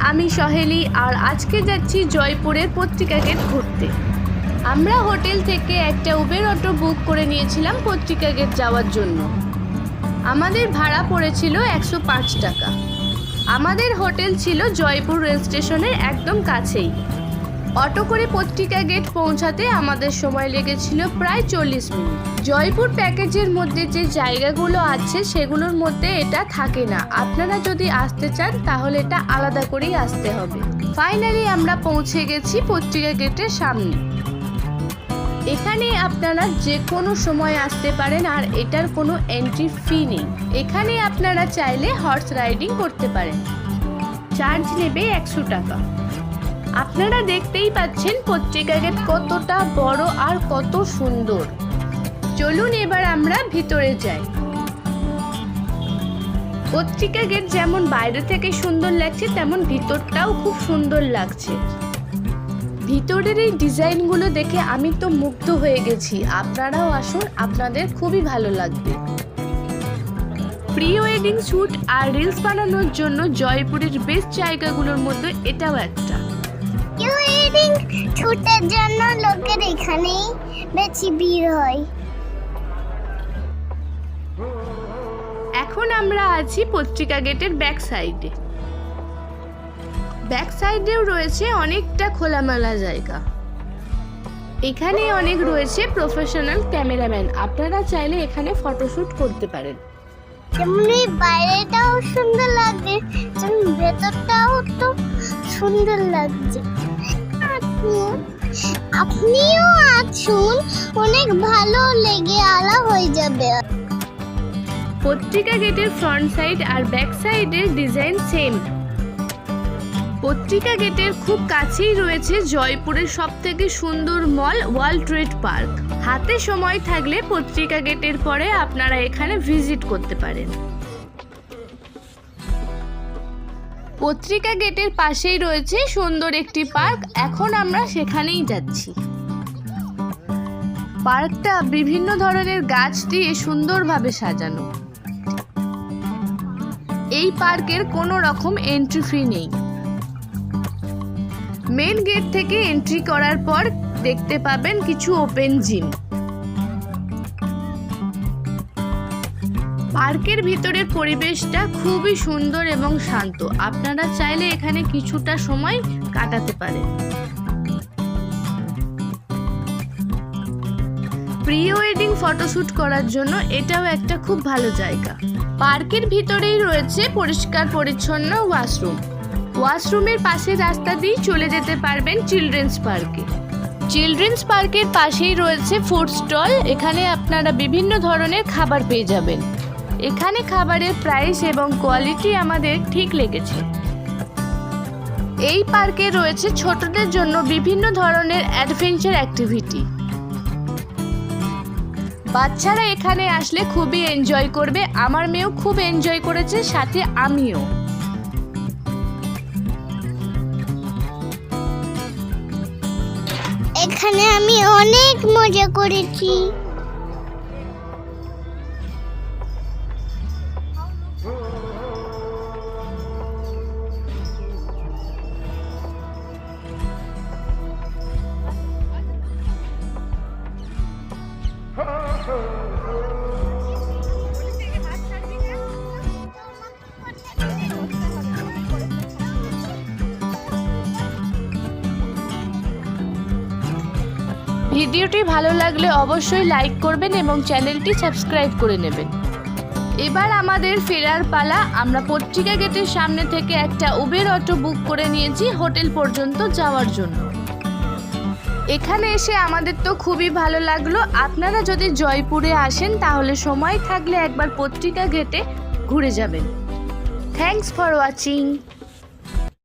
আমি সহেলি আর আজকে যাচ্ছি জয়পুরের পত্রিকা গেট ঘুরতে। আমরা হোটেল থেকে একটা উবের অটো বুক করে নিয়েছিলাম পত্রিকা গেট যাওয়ার জন্য। আমাদের ভাড়া পড়েছিল একশো পাঁচ টাকা। আমাদের হোটেল ছিল জয়পুর রেল স্টেশনের একদম কাছেই। অটো করে পত্রিকা গেট পৌঁছাতে আমাদের সময় লেগেছিল প্রায় চল্লিশ মিনিট। জয়পুর প্যাকেজের মধ্যে যে জায়গাগুলো আছে, সেগুলোর মধ্যে এটা থাকে না। আপনারা যদি আসতে চান, তাহলে এটা আলাদা করেই আসতে হবে। ফাইনালি আমরা পৌঁছে গেছি পত্রিকা গেটের সামনে। এখানে আপনারা যে কোনো সময় আসতে পারেন, আর এটার কোনো এন্ট্রি ফি নেই। এখানে আপনারা চাইলে হর্স রাইডিং করতে পারেন। চার্জ নেবে একশো টাকা। আপনারা দেখতেই পাচ্ছেন পত্রিকা গেট কতটা বড় আর কত সুন্দর। চলুন এবার আমরা ভিতরে যাই। পত্রিকা গেট যেমন বাইরে থেকে সুন্দর লাগছে, তেমন ভিতরটাও খুব সুন্দর লাগছে। ভিতরের এই ডিজাইনগুলো দেখে আমি তো মুগ্ধ হয়ে গেছি। আপনারাও আসুন, আপনাদের খুবই ভালো লাগবে। প্রি ওয়েডিং শ্যুট আর রিলস বানানোর জন্য জয়পুরের বেস্ট জায়গাগুলোর মধ্যে এটাও একটা। ছুটের জন্য লোকের এখানেই বেশি ভিড় হয়। এখন আমরা আছি পত্রিকা গেটের ব্যাক সাইডে ব্যাক সাইডেও রয়েছে অনেকটা খোলামেলা জায়গা। এখানে অনেক রয়েছে প্রফেশনাল ক্যামেরাম্যান আপনারা চাইলে এখানে ফটোশ্যুট করতে পারেন। তেমনি বাইরেটাও সুন্দর লাগছে তেমনি ভেতরটাও তো সুন্দর লাগছে। আপনি- আপনিও আসুন অনেক ভালো লেগে আলা হয়ে যাবে। পত্রিকা গেটের ফ্রন্ট সাইড আর ব্যাক সাইডের ডিজাইন সেম পত্রিকা গেটের খুব কাছেই রয়েছে জয়পুরের সব থেকে সুন্দর মল, ওয়ার্ল্ড ট্রেড পার্ক। হাতে সময় থাকলে পত্রিকা গেটের পরে আপনারা এখানে ভিজিট করতে পারেন। পত্রিকা গেটের পাশেই রয়েছে সুন্দর একটি পার্ক, এখন আমরা সেখানেই যাচ্ছি। পার্কটা বিভিন্ন ধরনের গাছ দিয়ে সুন্দরভাবে সাজানো। এই পার্কের কোনো রকম এন্ট্রি ফি নেই। মেন গেট থেকে এন্ট্রি করার পর দেখতে পাবেন কিছু ওপেন জিম পার্কের ভিতরের পরিবেশটা খুবই সুন্দর এবং শান্ত। আপনারা চাইলে এখানে কিছুটা সময় কাটাতে পারেন। প্রি ওয়েডিং ফটোশ্যুট করার জন্য এটাও একটা খুব ভালো জায়গা। পার্কের ভিতরেই রয়েছে পরিষ্কার, পরিচ্ছন্ন ওয়াশরুম ওয়াশরুমের পাশে রাস্তা দিয়ে চলে যেতে পারবেন চিলড্রেন্স পার্কে। চিলড্রেন্স পার্কের পাশেই রয়েছে ফুড স্টল, এখানে আপনারা বিভিন্ন ধরনের খাবার পেয়ে যাবেন। এখানে খাবারের প্রাইস এবং কোয়ালিটি আমাদের ঠিক লেগেছে। এই পার্কে রয়েছে ছোটদের জন্য বিভিন্ন ধরনের অ্যাডভেঞ্চার অ্যাক্টিভিটি। বাচ্চারা এখানে আসলে খুবই এনজয় করবে, আমার মেয়েও খুব এনজয় করেছে, সাথে আমিও। এখানে আমি অনেক মজা করেছি। ভিডিওটি ভালো লাগলে অবশ্যই লাইক করবেন এবং চ্যানেলটি সাবস্ক্রাইব করে নেবেন। এবার আমাদের ফেরার পালা। আমরা পত্রিকা গেটের সামনে থেকে একটা উবের অটো বুক করে নিয়েছি হোটেল পর্যন্ত যাওয়ার জন্য। এখানে এসে আমাদের তো খুবই ভালো লাগল। আপনারা যদি জয়পুরে আসেন, তাহলে সময় থাকলে একবার পত্রিকা গেটে ঘুরে যাবেন। Thanks for watching